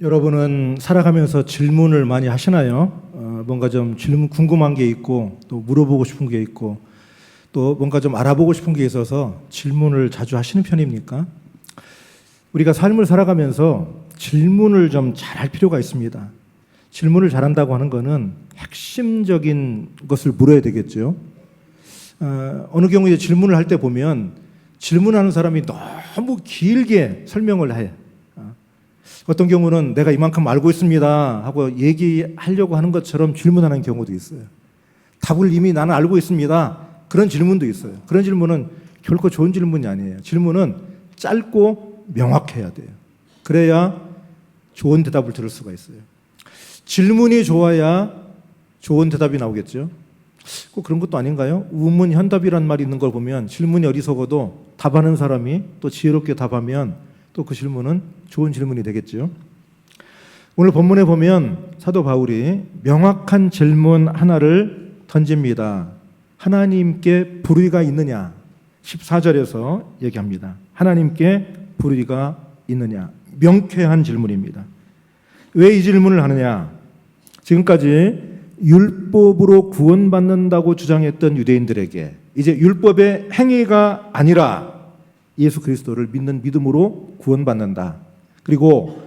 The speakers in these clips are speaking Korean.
여러분은 살아가면서 질문을 많이 하시나요? 어, 뭔가 좀 질문 궁금한 게 있고 또 물어보고 싶은 게 있고 또 뭔가 좀 알아보고 싶은 게 있어서 질문을 자주 하시는 편입니까? 우리가 삶을 살아가면서 질문을 좀 잘 할 필요가 있습니다. 질문을 잘한다고 하는 것은 핵심적인 것을 물어야 되겠죠. 어, 어느 경우에 질문을 할 때 보면 질문하는 사람이 너무 길게 설명을 해. 어, 어떤 경우는 내가 이만큼 알고 있습니다 하고 얘기하려고 하는 것처럼 질문하는 경우도 있어요. 답을 이미 나는 알고 있습니다. 그런 질문도 있어요. 그런 질문은 결코 좋은 질문이 아니에요. 질문은 짧고 명확해야 돼요. 그래야 좋은 대답을 들을 수가 있어요. 질문이 좋아야 좋은 대답이 나오겠죠. 꼭 그런 것도 아닌가요? 우문 현답이란 말이 있는 걸 보면 질문이 어리석어도 답하는 사람이 또 지혜롭게 답하면 또 그 질문은 좋은 질문이 되겠죠. 오늘 본문에 보면 사도 바울이 명확한 질문 하나를 던집니다. 하나님께 불의가 있느냐? 14절에서 얘기합니다. 하나님께 불의가 있느냐? 명쾌한 질문입니다. 왜 이 질문을 하느냐? 지금까지 율법으로 구원받는다고 주장했던 유대인들에게 이제 율법의 행위가 아니라 예수 그리스도를 믿는 믿음으로 구원받는다. 그리고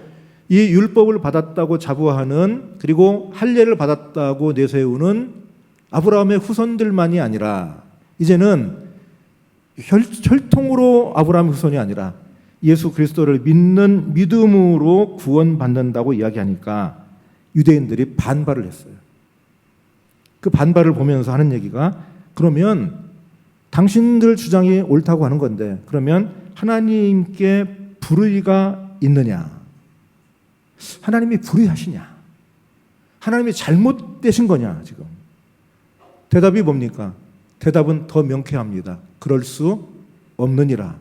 이 율법을 받았다고 자부하는 그리고 할례를 받았다고 내세우는 아브라함의 후손들만이 아니라 이제는 혈, 혈통으로 아브라함 후손이 아니라 예수 그리스도를 믿는 믿음으로 구원받는다고 이야기하니까 유대인들이 반발을 했어요. 그 반발을 보면서 하는 얘기가 그러면 당신들 주장이 옳다고 하는 건데 그러면 하나님께 불의가 있느냐? 하나님이 불의하시냐? 하나님이 잘못되신 거냐 지금? 대답이 뭡니까? 대답은 더 명쾌합니다. 그럴 수 없느니라.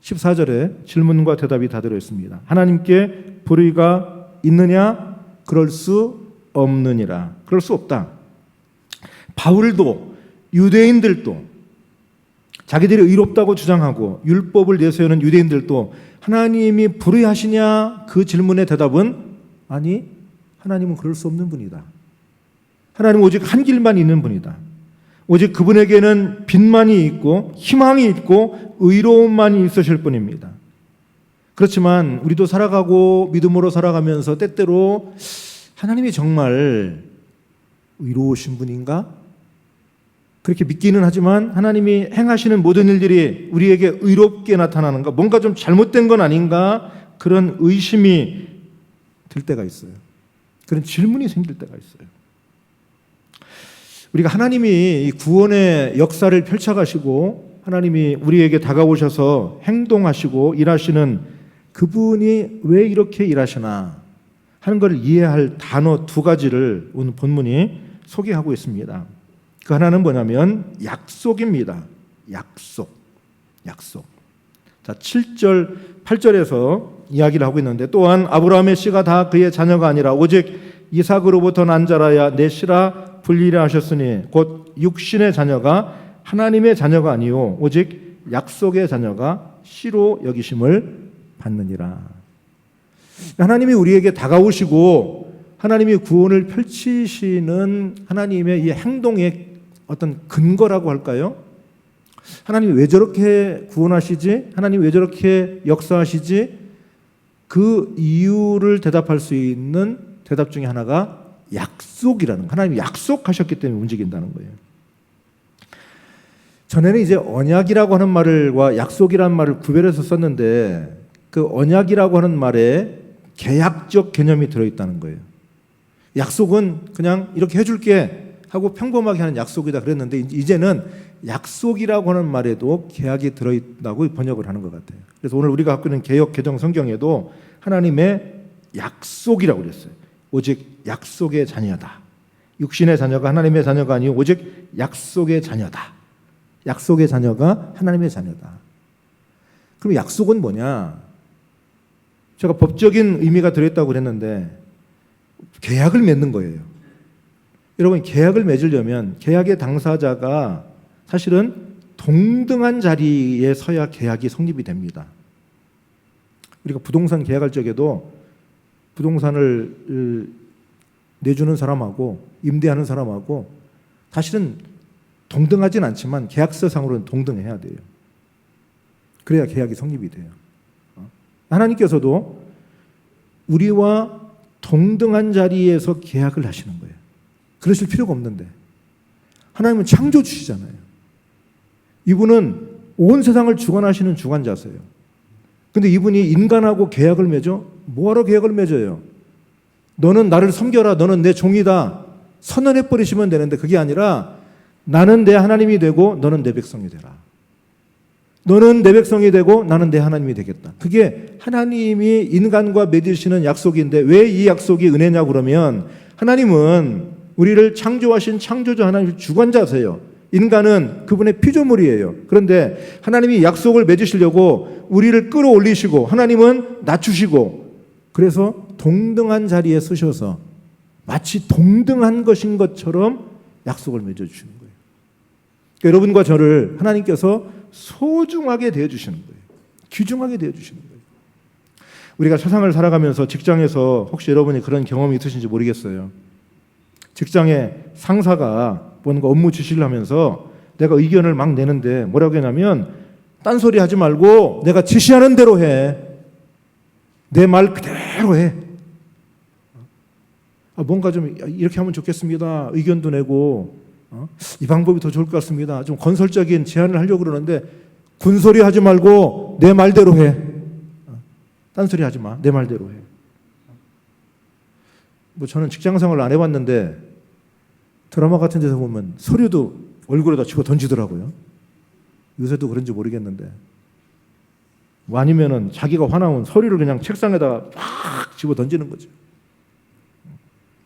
14절에 질문과 대답이 다 들어 있습니다. 하나님께 불의가 있느냐? 그럴 수 없느니라. 그럴 수 없다. 바울도 유대인들도 자기들이 의롭다고 주장하고 율법을 내세우는 유대인들도 하나님이 불의하시냐 그 질문의 대답은 아니 하나님은 그럴 수 없는 분이다. 하나님은 오직 한 길만 있는 분이다. 오직 그분에게는 빛만이 있고 희망이 있고 의로움만이 있으실 뿐입니다. 그렇지만 우리도 살아가고 믿음으로 살아가면서 때때로 하나님이 정말 의로우신 분인가? 그렇게 믿기는 하지만 하나님이 행하시는 모든 일들이 우리에게 의롭게 나타나는가? 뭔가 좀 잘못된 건 아닌가? 그런 의심이 들 때가 있어요. 그런 질문이 생길 때가 있어요. 우리가 하나님이 이 구원의 역사를 펼쳐가시고 하나님이 우리에게 다가오셔서 행동하시고 일하시는 그분이 왜 이렇게 일하시나 하는 것을 이해할 단어 두 가지를 오늘 본문이 소개하고 있습니다. 그 하나는 뭐냐면 약속입니다. 약속. 약속. 자, 7절, 8절에서 이야기를 하고 있는데 또한 아브라함의 씨가 다 그의 자녀가 아니라 오직 이삭으로부터 난 자라야 내 씨라 불리라 하셨으니 곧 육신의 자녀가 하나님의 자녀가 아니요 오직 약속의 자녀가 씨로 여기심을 받느니라. 하나님이 우리에게 다가오시고 하나님이 구원을 펼치시는 하나님의 이 행동의 어떤 근거라고 할까요? 하나님이 왜 저렇게 구원하시지? 하나님 왜 저렇게 역사하시지? 그 이유를 대답할 수 있는 대답 중에 하나가 약속이라는 거. 하나님이 약속하셨기 때문에 움직인다는 거예요. 전에는 이제 언약이라고 하는 말과 약속이라는 말을 구별해서 썼는데 그 언약이라고 하는 말에 계약적 개념이 들어 있다는 거예요. 약속은 그냥 이렇게 해줄게 하고 평범하게 하는 약속이다 그랬는데 이제는 약속이라고 하는 말에도 계약이 들어있다고 번역을 하는 것 같아요. 그래서 오늘 우리가 갖고 있는 개혁 개정 성경에도 하나님의 약속이라고 그랬어요. 오직 약속의 자녀다. 육신의 자녀가 하나님의 자녀가 아니고 오직 약속의 자녀다. 약속의 자녀가 하나님의 자녀다. 그럼 약속은 뭐냐? 제가 법적인 의미가 들어있다고 그랬는데 계약을 맺는 거예요. 여러분 계약을 맺으려면 계약의 당사자가 사실은 동등한 자리에 서야 계약이 성립이 됩니다. 우리가 부동산 계약할 적에도 부동산을 으, 내주는 사람하고 임대하는 사람하고 사실은 동등하진 않지만 계약서상으로는 동등해야 돼요. 그래야 계약이 성립이 돼요. 어? 하나님께서도 우리와 동등한 자리에서 계약을 하시는 거예요. 그러실 필요가 없는데 하나님은 창조주시잖아요. 이분은 온 세상을 주관하시는 주관자세요. 근데 이분이 인간하고 계약을 맺어? 뭐하러 계약을 맺어요? 너는 나를 섬겨라. 너는 내 종이다. 선언해 버리시면 되는데 그게 아니라 나는 내 하나님이 되고 너는 내 백성이 되라. 너는 내 백성이 되고 나는 내 하나님이 되겠다. 그게 하나님이 인간과 맺으시는 약속인데 왜 이 약속이 은혜냐 그러면 하나님은 우리를 창조하신 창조주 하나님 주관자세요. 인간은 그분의 피조물이에요. 그런데 하나님이 약속을 맺으시려고 우리를 끌어올리시고 하나님은 낮추시고 그래서 동등한 자리에 쓰셔서 마치 동등한 것인 것처럼 약속을 맺어주시는 거예요. 그러니까 여러분과 저를 하나님께서 소중하게 대해주시는 거예요. 귀중하게 대해주시는 거예요. 우리가 세상을 살아가면서 직장에서 혹시 여러분이 그런 경험이 있으신지 모르겠어요. 직장에 상사가 뭔가 업무 지시를 하면서 내가 의견을 막 내는데 뭐라고 했냐면 딴소리 하지 말고 내가 지시하는 대로 해. 내 말 그대로 해. 아, 뭔가 좀 이렇게 하면 좋겠습니다. 의견도 내고 어? 이 방법이 더 좋을 것 같습니다. 좀 건설적인 제안을 하려고 그러는데 군소리 하지 말고 내 말대로 해. 어? 딴소리 하지 마. 내 말대로 해. 뭐 저는 직장 생활을 안 해봤는데 드라마 같은 데서 보면 서류도 얼굴에다 집어 던지더라고요. 요새도 그런지 모르겠는데. 뭐 아니면은 자기가 화나면 서류를 그냥 책상에다 막 집어 던지는 거죠.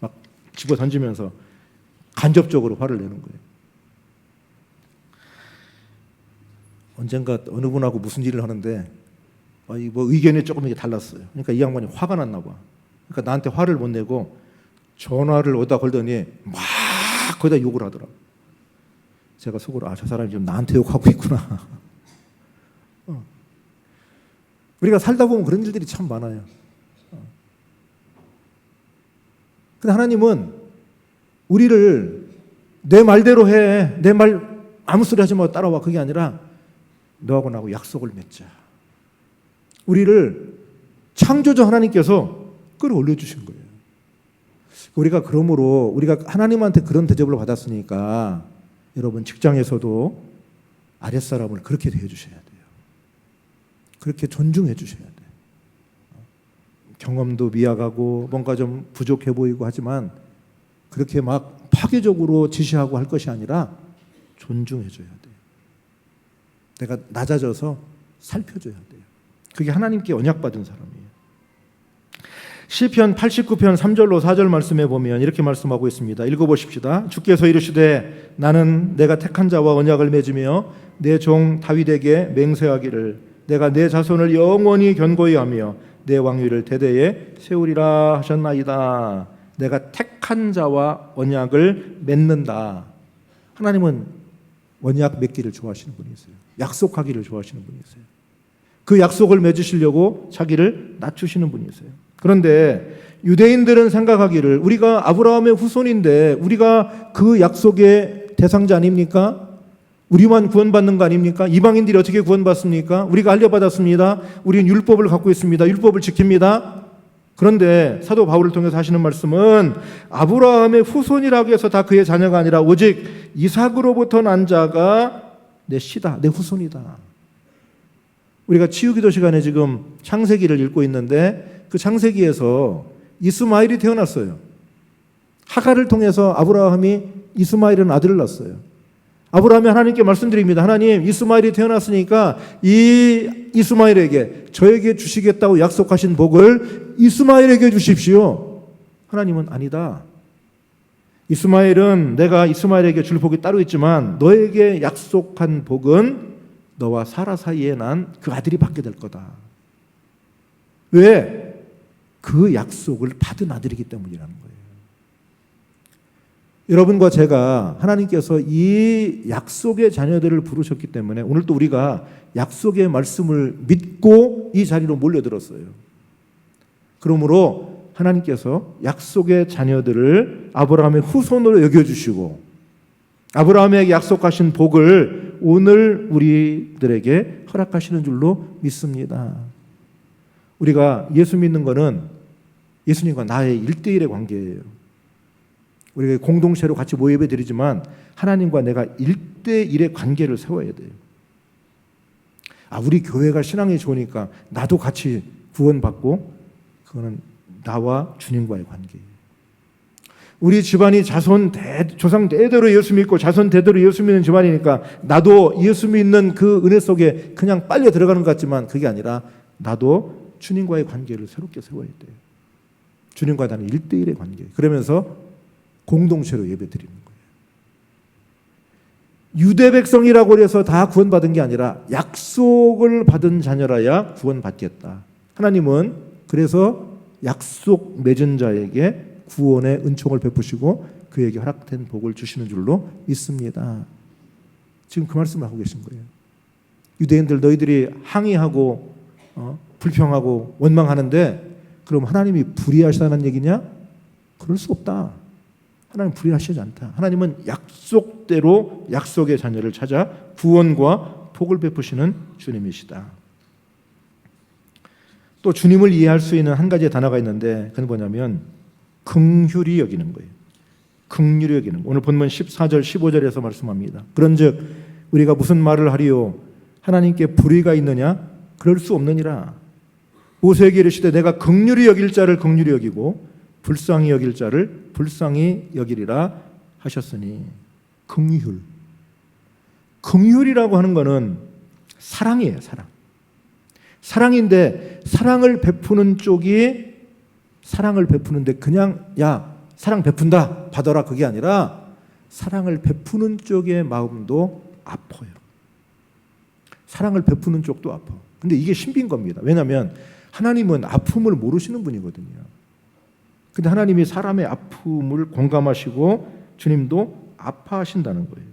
막 집어 던지면서 간접적으로 화를 내는 거예요. 언젠가 어느 분하고 무슨 일을 하는데 어, 이뭐 의견이 조금 이게 달랐어요. 그러니까 이 양반이 화가 났나 봐. 그러니까 나한테 화를 못 내고 전화를 어디다 걸더니 막 거기다 욕을 하더라. 제가 속으로 아 저 사람이 지금 나한테 욕하고 있구나. 어. 우리가 살다 보면 그런 일들이 참 많아요. 어. 근데 하나님은 우리를 내 말대로 해. 내 말 아무 소리 하지 말고 따라와. 그게 아니라 너하고 나하고 약속을 맺자. 우리를 창조주 하나님께서 끌어올려 주신 거예요. 우리가 그러므로 우리가 하나님한테 그런 대접을 받았으니까 여러분 직장에서도 아랫사람을 그렇게 대해 주셔야 돼요. 그렇게 존중해 주셔야 돼요. 경험도 미약하고 뭔가 좀 부족해 보이고 하지만 그렇게 막 파괴적으로 지시하고 할 것이 아니라 존중해 줘야 돼요. 내가 낮아져서 살펴줘야 돼요. 그게 하나님께 언약받은 사람이에요. 시편 89편 3절로 4절 말씀에 보면 이렇게 말씀하고 있습니다. 읽어 보십시다. 주께서 이르시되 나는 내가 택한 자와 언약을 맺으며 내 종 다윗에게 맹세하기를 내가 내 자손을 영원히 견고히 하며 내 왕위를 대대에 세우리라 하셨나이다. 내가 택한 자와 언약을 맺는다. 하나님은 언약 맺기를 좋아하시는 분이세요. 약속하기를 좋아하시는 분이세요. 그 약속을 맺으시려고 자기를 낮추시는 분이세요. 그런데 유대인들은 생각하기를 우리가 아브라함의 후손인데 우리가 그 약속의 대상자 아닙니까? 우리만 구원받는 거 아닙니까? 이방인들이 어떻게 구원받습니까? 우리가 알려받았습니다. 우리는 율법을 갖고 있습니다. 율법을 지킵니다. 그런데 사도 바울을 통해서 하시는 말씀은 아브라함의 후손이라고 해서 다 그의 자녀가 아니라 오직 이삭으로부터 난 자가 내 씨다, 내 후손이다. 우리가 치유기도 시간에 지금 창세기를 읽고 있는데 그 창세기에서 이스마일이 태어났어요. 하가를 통해서 아브라함이 이스마일은 아들을 낳았어요. 아브라함이 하나님께 말씀드립니다. 하나님, 이스마일이 태어났으니까 이 이스마일에게 저에게 주시겠다고 약속하신 복을 이스마일에게 주십시오. 하나님은 아니다. 이스마일은 내가 이스마일에게 줄 복이 따로 있지만 너에게 약속한 복은 너와 사라 사이에 난 그 아들이 받게 될 거다. 왜? 그 약속을 받은 아들이기 때문이라는 거예요. 여러분과 제가 하나님께서 이 약속의 자녀들을 부르셨기 때문에 오늘 또 우리가 약속의 말씀을 믿고 이 자리로 몰려들었어요. 그러므로 하나님께서 약속의 자녀들을 아브라함의 후손으로 여겨주시고 아브라함에게 약속하신 복을 오늘 우리들에게 허락하시는 줄로 믿습니다. 우리가 예수 믿는 것은 예수님과 나의 일대일의 관계예요. 우리가 공동체로 같이 모여 예배 드리지만 하나님과 내가 일대일의 관계를 세워야 돼요. 아, 우리 교회가 신앙이 좋으니까 나도 같이 구원받고 그거는 나와 주님과의 관계예요. 우리 집안이 자손 대, 조상 대대로 예수 믿고 자손 대대로 예수 믿는 집안이니까 나도 예수 믿는 그 은혜 속에 그냥 빨려 들어가는 것 같지만 그게 아니라 나도 주님과의 관계를 새롭게 세워야 돼요. 주님과 나는 일대일의 관계. 그러면서 공동체로 예배 드리는 거예요. 유대 백성이라고 해서 다 구원받은 게 아니라 약속을 받은 자녀라야 구원받겠다. 하나님은 그래서 약속 맺은 자에게 구원의 은총을 베푸시고 그에게 허락된 복을 주시는 줄로 믿습니다. 지금 그 말씀을 하고 계신 거예요. 유대인들 너희들이 항의하고 어, 불평하고 원망하는데 그럼 하나님이 불의하시다는 얘기냐? 그럴 수 없다. 하나님 불의하시지 않다. 하나님은 약속대로 약속의 자녀를 찾아 구원과 복을 베푸시는 주님이시다. 또 주님을 이해할 수 있는 한 가지의 단어가 있는데 그건 뭐냐면 긍휼히 여기는 거예요. 긍휼히 여기는 거. 오늘 본문 14절 15절에서 말씀합니다. 그런즉 우리가 무슨 말을 하리요 하나님께 불의가 있느냐 그럴 수 없느니라. 모세에게 이르시되 내가 긍휼히 여길 자를 긍휼히 여기고 불쌍히 여길 자를 불쌍히 여기리라 하셨으니 긍휼. 긍휼이라고 하는 거는 사랑이에요, 사랑. 사랑인데 사랑을 베푸는 쪽이 사랑을 베푸는데 그냥 야 사랑 베푼다 받아라 그게 아니라 사랑을 베푸는 쪽의 마음도 아파요. 사랑을 베푸는 쪽도 아파. 근데 이게 신비인 겁니다. 왜냐하면 하나님은 아픔을 모르시는 분이거든요. 근데 하나님이 사람의 아픔을 공감하시고 주님도 아파하신다는 거예요.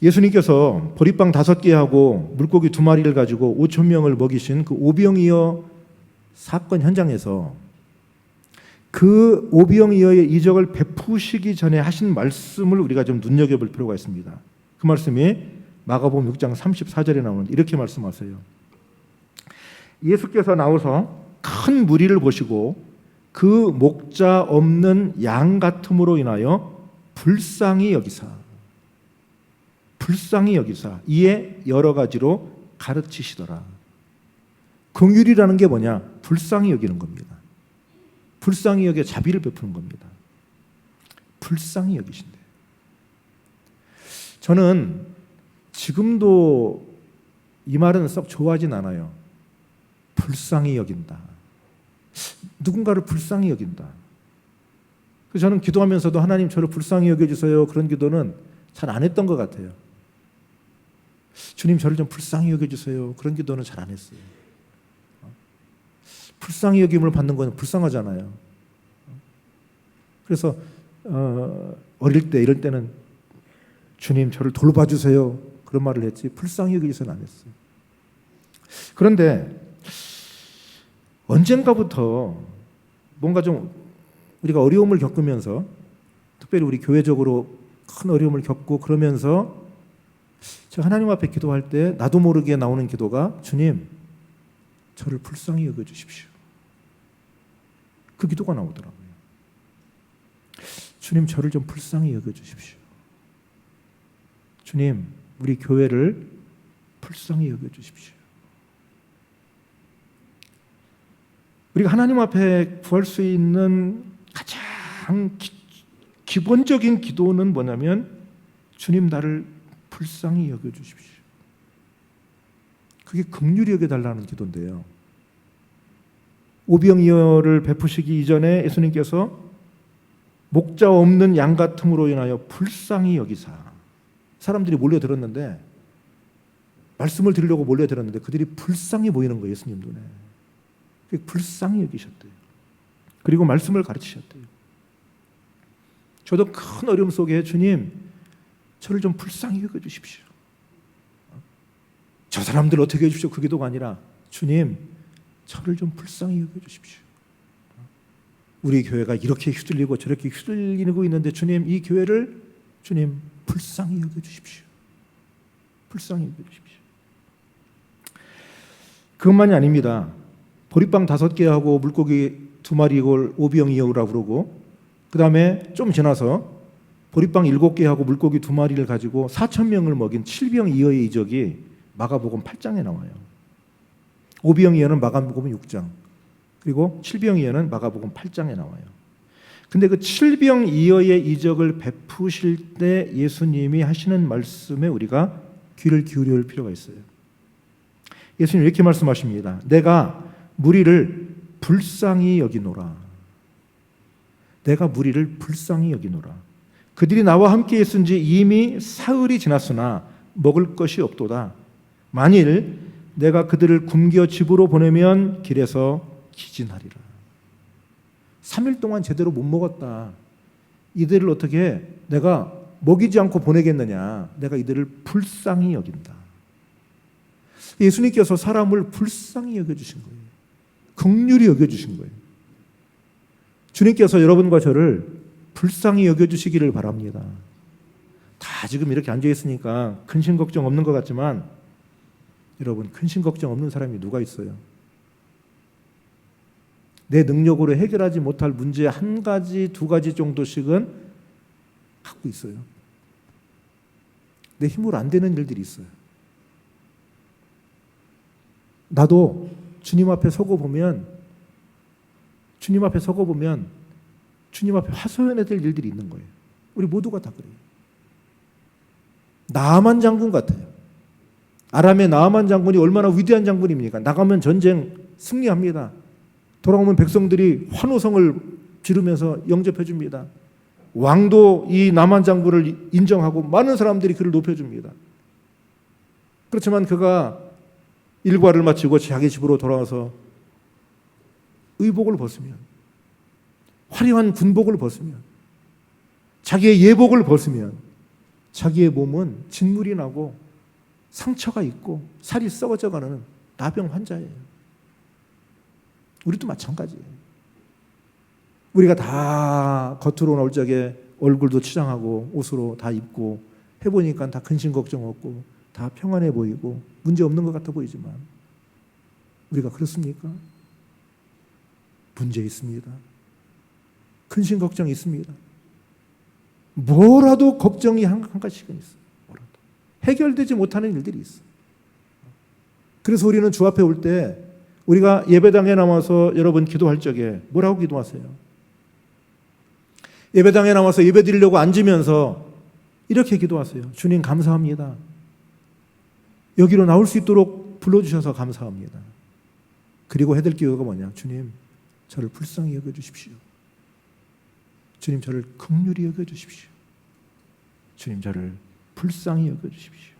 예수님께서 보리빵 다섯 개 하고 물고기 두 마리를 가지고 오천 명을 먹이신 그 오병이어 사건 현장에서 그 오병이어의 이적을 베푸시기 전에 하신 말씀을 우리가 좀 눈여겨볼 필요가 있습니다. 그 말씀이 마가복음 6장 34절에 나오는 이렇게 말씀하세요. 예수께서 나오서 큰 무리를 보시고 그 목자 없는 양 같음으로 인하여 불쌍히 여기사 불쌍히 여기사 이에 여러 가지로 가르치시더라. 긍휼이라는 게 뭐냐? 불쌍히 여기는 겁니다. 불쌍히 여겨 자비를 베푸는 겁니다. 불쌍히 여기신대. 저는 지금도 이 말은 썩 좋아하진 않아요. 불쌍히 여긴다. 누군가를 불쌍히 여긴다. 그래서 저는 기도하면서도 하나님 저를 불쌍히 여겨주세요. 그런 기도는 잘 안 했던 것 같아요. 주님 저를 좀 불쌍히 여겨주세요. 그런 기도는 잘 안 했어요. 불쌍히 여김을 받는 건 불쌍하잖아요. 그래서 어, 어릴 때 이럴 때는 주님 저를 돌봐주세요. 그런 말을 했지 불쌍히 여기서는 안 했어요. 그런데 언젠가부터 뭔가 좀 우리가 어려움을 겪으면서 특별히 우리 교회적으로 큰 어려움을 겪고 그러면서 제가 하나님 앞에 기도할 때 나도 모르게 나오는 기도가 주님 저를 불쌍히 여겨 주십시오. 그 기도가 나오더라고요. 주님 저를 좀 불쌍히 여겨 주십시오. 주님 우리 교회를 불쌍히 여겨 주십시오. 우리가 하나님 앞에 구할 수 있는 가장 기, 기본적인 기도는 뭐냐면 주님 나를 불쌍히 여겨 주십시오. 그게 긍휼히 여겨 달라는 기도인데요. 오병이어를 베푸시기 이전에 예수님께서 목자 없는 양 같음으로 인하여 불쌍히 여기사 사람들이 몰려 들었는데 말씀을 들으려고 몰려 들었는데 그들이 불쌍히 보이는 거예요 예수님 눈에 불쌍히 여기셨대요 그리고 말씀을 가르치셨대요 저도 큰 어려움 속에 주님 저를 좀 불쌍히 여겨 주십시오 저 사람들 어떻게 해주십시오 그 기도가 아니라 주님 저를 좀 불쌍히 여겨 주십시오 우리 교회가 이렇게 휘둘리고 저렇게 휘둘리고 있는데 주님 이 교회를 주님 불쌍히 여겨 주십시오. 불쌍히 여겨 주십시오. 그것만이 아닙니다. 보리빵 다섯 개 하고 물고기 두 마리 이걸 오병이어라고 그러고 그 다음에 좀 지나서 보리빵 일곱 개 하고 물고기 두 마리를 가지고 4천 명을 먹인 칠병이어의 이적이 마가복음 8장에 나와요. 오병이어는 마가복음 6장 그리고 칠병이어는 마가복음 8장에 나와요. 근데 그 칠병이어의 이적을 베푸실 때 예수님이 하시는 말씀에 우리가 귀를 기울일 필요가 있어요. 예수님 이렇게 말씀하십니다. 내가 무리를 불쌍히 여기노라. 내가 무리를 불쌍히 여기노라. 그들이 나와 함께 있은지 이미 사흘이 지났으나 먹을 것이 없도다. 만일 내가 그들을 굶겨 집으로 보내면 길에서 기진하리라. 3일 동안 제대로 못 먹었다. 이들을 어떻게 내가 먹이지 않고 보내겠느냐. 내가 이들을 불쌍히 여긴다. 예수님께서 사람을 불쌍히 여겨주신 거예요. 극률이 여겨주신 거예요. 주님께서 여러분과 저를 불쌍히 여겨주시기를 바랍니다. 다 지금 이렇게 앉아 있으니까 근심 걱정 없는 것 같지만 여러분 근심 걱정 없는 사람이 누가 있어요? 내 능력으로 해결하지 못할 문제 한 가지, 두 가지 정도씩은 갖고 있어요. 내 힘으로 안 되는 일들이 있어요. 나도 주님 앞에 서고 보면 주님 앞에 서고 보면 주님 앞에 하소연해야 될 일들이 있는 거예요. 우리 모두가 다 그래요. 나만 장군 같아요. 아람의 나만 장군이 얼마나 위대한 장군입니까? 나가면 전쟁 승리합니다. 돌아오면 백성들이 환호성을 지르면서 영접해 줍니다. 왕도 이 남한 장군을 인정하고 많은 사람들이 그를 높여 줍니다. 그렇지만 그가 일과를 마치고 자기 집으로 돌아와서 의복을 벗으면 화려한 군복을 벗으면 자기의 예복을 벗으면 자기의 몸은 진물이 나고 상처가 있고 살이 썩어져가는 나병 환자예요. 우리도 마찬가지예요. 우리가 다 겉으로 나올 적에 얼굴도 치장하고 옷으로 다 입고 해보니까 다 근심 걱정 없고 다 평안해 보이고 문제 없는 것 같아 보이지만 우리가 그렇습니까? 문제 있습니다. 근심 걱정이 있습니다. 뭐라도 걱정이 한, 한 가지씩은 있어요. 뭐라도. 해결되지 못하는 일들이 있어요. 그래서 우리는 주 앞에 올 때 우리가 예배당에 나와서 여러분 기도할 적에 뭐라고 기도하세요? 예배당에 나와서 예배 드리려고 앉으면서 이렇게 기도하세요. 주님 감사합니다. 여기로 나올 수 있도록 불러주셔서 감사합니다. 그리고 해될 기도가 뭐냐? 주님, 저를 불쌍히 여겨주십시오. 주님, 저를 극률히 여겨주십시오. 주님, 저를 불쌍히 여겨주십시오.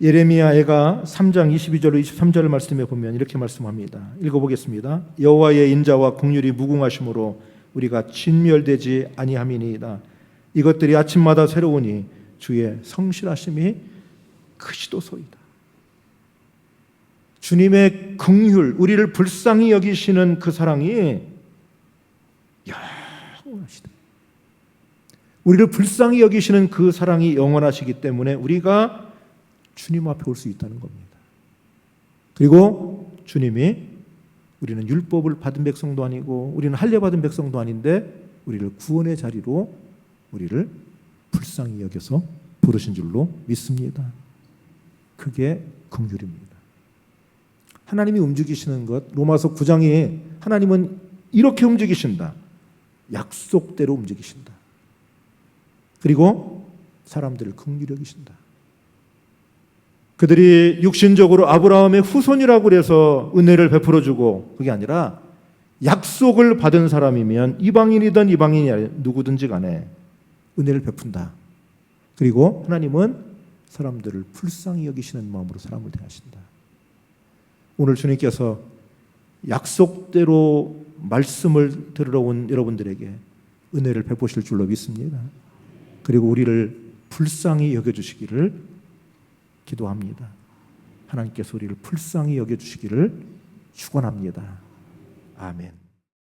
예레미야애가 3장 22절로 23절을 말씀해 보면 이렇게 말씀합니다. 읽어보겠습니다. 여호와의 인자와 긍휼이 무궁하심으로 우리가 진멸되지 아니함이니이다. 이것들이 아침마다 새로우니 주의 성실하심이 크시도소이다. 주님의 긍휼, 우리를 불쌍히 여기시는 그 사랑이 영원하시다. 우리를 불쌍히 여기시는 그 사랑이 영원하시기 때문에 우리가 주님 앞에 올 수 있다는 겁니다. 그리고 주님이 우리는 율법을 받은 백성도 아니고 우리는 할례 받은 백성도 아닌데 우리를 구원의 자리로 우리를 불쌍히 여겨서 부르신 줄로 믿습니다. 그게 긍휼입니다. 하나님이 움직이시는 것 로마서 9장에 하나님은 이렇게 움직이신다. 약속대로 움직이신다. 그리고 사람들을 긍휼히 여기신다. 그들이 육신적으로 아브라함의 후손이라고 그래서 은혜를 베풀어 주고 그게 아니라 약속을 받은 사람이면 이방인이든 이방인이 누구든지 간에 은혜를 베푼다. 그리고 하나님은 사람들을 불쌍히 여기시는 마음으로 사람을 대하신다. 오늘 주님께서 약속대로 말씀을 들으러 온 여러분들에게 은혜를 베푸실 줄로 믿습니다. 그리고 우리를 불쌍히 여겨주시기를 기도합니다. 하나님께서 우리를 불쌍히 여겨주시기를 축원합니다. 아멘.